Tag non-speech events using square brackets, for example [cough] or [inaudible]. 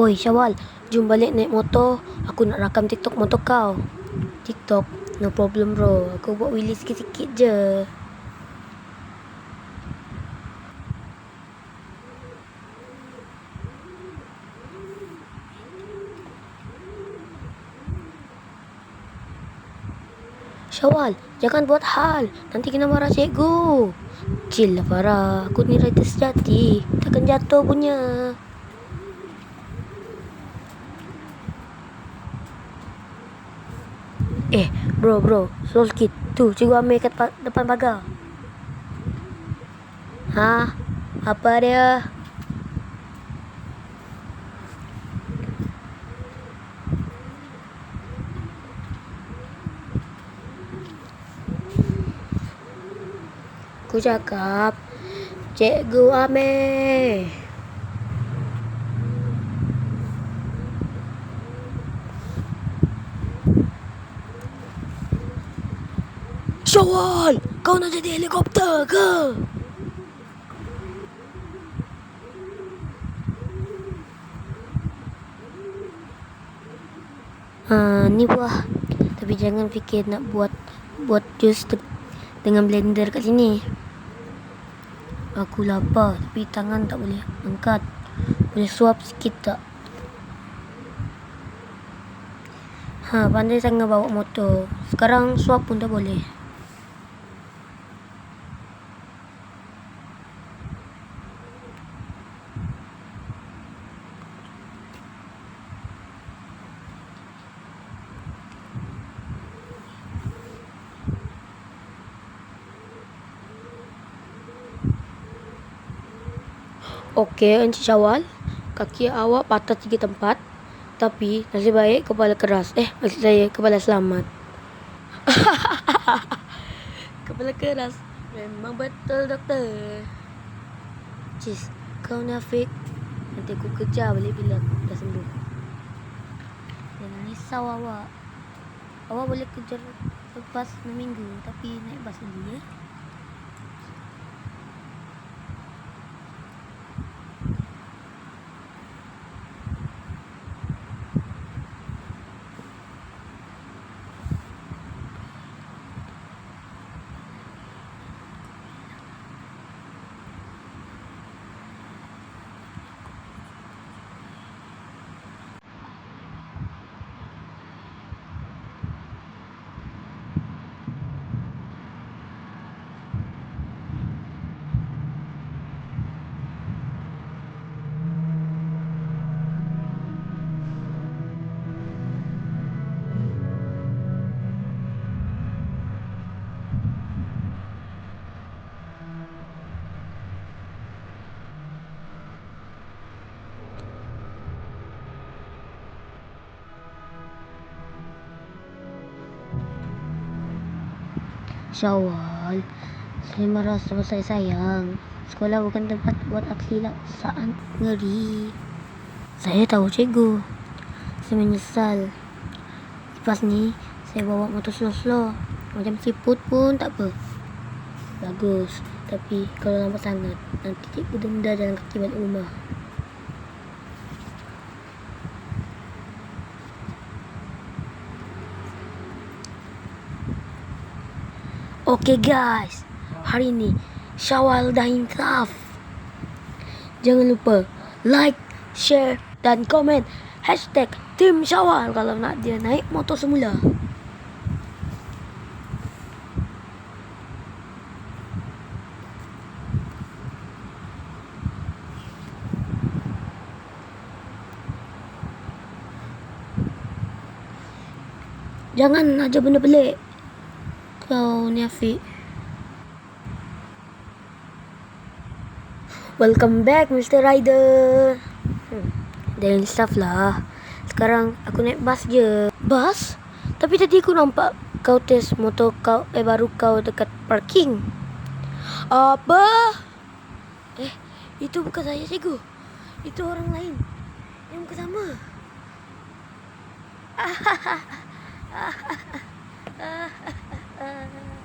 Oi, Syawal, jom balik naik motor. Aku nak rakam TikTok motor kau. TikTok? No problem bro. Aku buat wheelie sikit-sikit je. Syawal, jangan buat hal. Nanti kena marah cikgu. Chill lah Farah. Aku ni rider sejati. Takkan jatuh punya. Eh, bro, bro. Slow sikit. Tu, cikgu ambil kat pa- depan pagar. Ha? Apa dia? Aku cakap, Cikgu Amir. Syawal, kau nak jadi helikopter ke? Ha, ni buah. Tapi jangan fikir nak buat buat jus te- dengan blender kat sini. Aku lapar tapi tangan tak boleh angkat. Boleh suap sikit tak? Ha, pandai sangat bawa motor. Sekarang suap pun tak boleh. Okey, Encik Syawal. Kaki awak patah tiga tempat. Tapi nasib baik kepala keras. Eh, maksud saya kepala selamat. [laughs] kepala keras. Memang betul, doktor. Cis, kau ni Afiq. Nanti aku kejar balik bila aku dah sembuh. Jangan risau awak. Awak boleh kejar lepas 6 minggu. Tapi naik bas dulu ya. Syawal, saya merasa saya sayang. Sekolah bukan tempat buat aksi laksaan ngeri. Saya tahu cikgu. Saya menyesal. Lepas ni, saya bawa motor slow-slow. Macam siput pun tak apa. Bagus. Tapi kalau lambat sangat, nanti cikgu denda jalan kaki balik rumah. Okay guys, hari ni Syawal dah insaf. Jangan lupa like, share dan komen hashtag Tim Syawal kalau nak dia naik motor semula. Jangan aja benda pelik. Kau ni. Welcome back Mr. Rider. Hmm. Dah insaf lah. Sekarang aku naik bas je. Bas? Tapi tadi aku nampak kau test motor kau eh baru kau dekat parking. Apa? Eh, itu bukan saya cikgu. Itu orang lain. Yang muka sama. Ah, [laughs] Bye.